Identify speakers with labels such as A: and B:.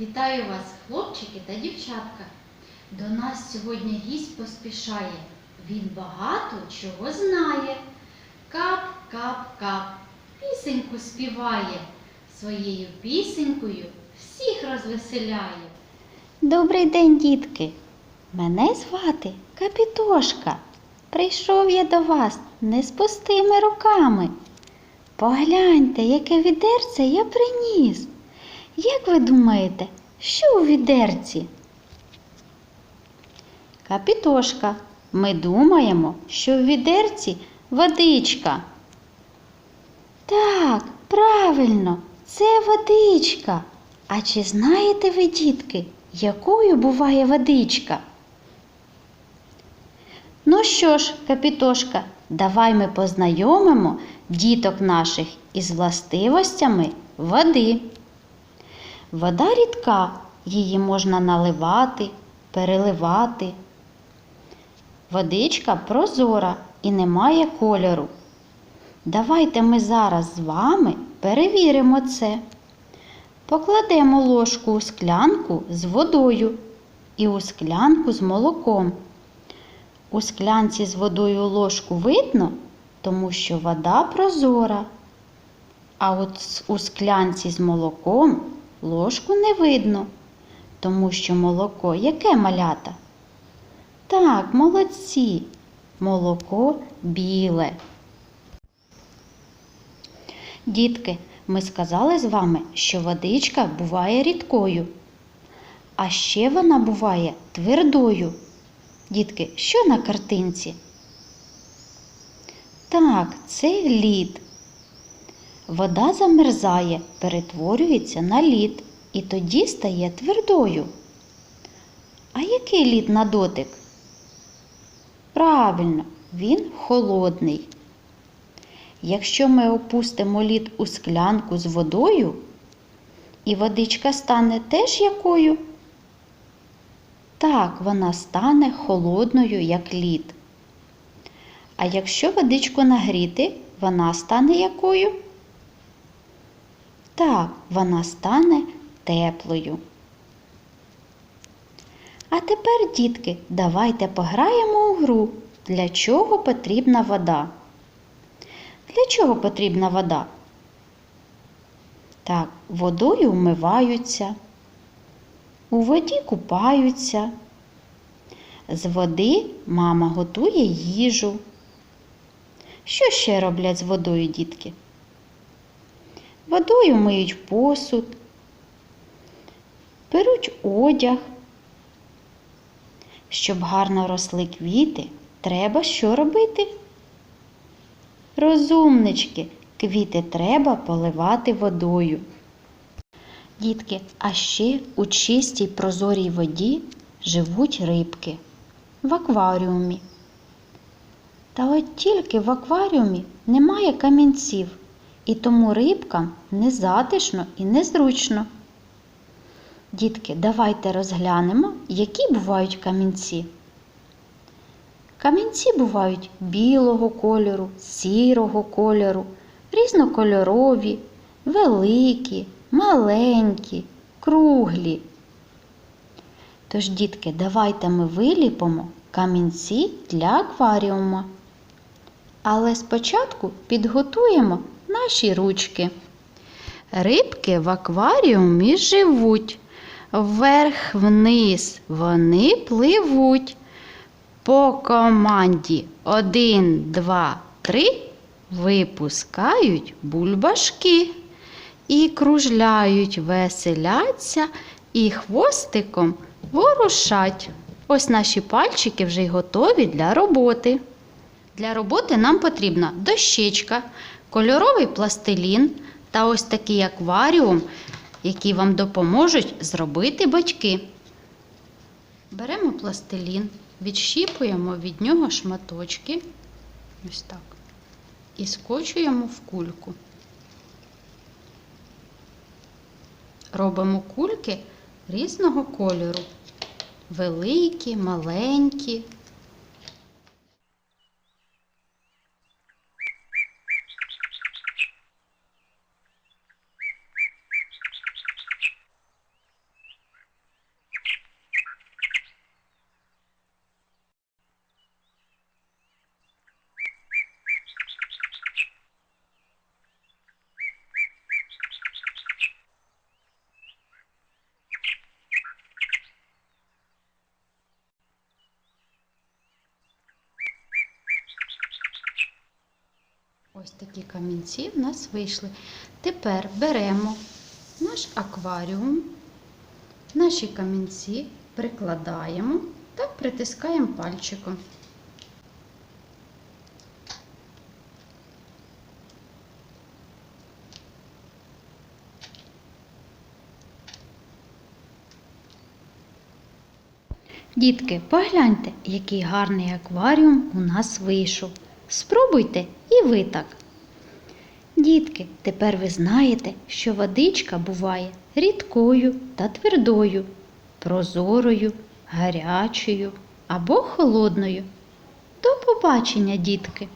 A: Вітаю вас, хлопчики та дівчатка. До нас сьогодні гість поспішає. Він багато чого знає. Кап, кап, кап, пісеньку співає. Своєю пісенькою всіх розвеселяє.
B: Добрий день, дітки! Мене звати Капітошка. Прийшов я до вас не з пустими руками. Погляньте, яке відерце я приніс. Як ви думаєте, що у відерці? Капітошка, ми думаємо, що в відерці водичка. Так, правильно, це водичка. А чи знаєте ви, дітки, якою буває водичка? Ну що ж, капітошка, давай ми познайомимо діток наших із властивостями води. Вода рідка, її можна наливати, переливати. Водичка прозора і не має кольору. Давайте ми зараз з вами перевіримо це. Покладемо ложку у склянку з водою і у склянку з молоком. У склянці з водою ложку видно, тому що вода прозора. А от у склянці з молоком ложку не видно, тому що молоко яке малята? Так, молодці, молоко біле. Дітки, ми сказали з вами, що водичка буває рідкою, а ще вона буває твердою. Дітки, що на картинці? Так, це лід. Вода замерзає, перетворюється на лід і тоді стає твердою. А який лід на дотик? Правильно, він холодний. Якщо ми опустимо лід у склянку з водою, і водичка стане теж якою? Так, вона стане холодною, як лід. А якщо водичку нагріти, вона стане якою? Так, вона стане теплою. А тепер, дітки, давайте пограємо у гру, для чого потрібна вода. Для чого потрібна вода? Так, водою вмиваються, у воді купаються. З води мама готує їжу. Що ще роблять з водою дітки? Водою миють посуд, беруть одяг. Щоб гарно росли квіти, треба що робити? Розумнички, квіти треба поливати водою. Дітки, а ще у чистій прозорій воді живуть рибки в акваріумі. Та от тільки в акваріумі немає камінців, і тому рибкам незатишно і незручно. Дітки, давайте розглянемо, які бувають камінці. Камінці бувають білого кольору, сірого кольору, різнокольорові, великі, маленькі, круглі. Тож, дітки, давайте ми виліпимо камінці для акваріума. Але спочатку підготуємо наші ручки. Рибки в акваріумі живуть. Вверх-вниз вони пливуть. По команді 1, 2, 3 випускають бульбашки і кружляють, веселяться і хвостиком ворушать. Ось наші пальчики вже й готові для роботи. Для роботи нам потрібна дощечка, кольоровий пластилін та ось такий акваріум, які вам допоможуть зробити батьки. Беремо пластилін, відщіпуємо від нього шматочки, ось так, і скочуємо в кульку. Робимо кульки різного кольору. Великі, маленькі. Ось такі камінці в нас вийшли. Тепер беремо наш акваріум, наші камінці прикладаємо та притискаємо пальчиком. Дітки, погляньте, який гарний акваріум у нас вийшов. Спробуйте і ви так. Дітки, тепер ви знаєте, що водичка буває рідкою та твердою, прозорою, гарячою або холодною. До побачення, дітки!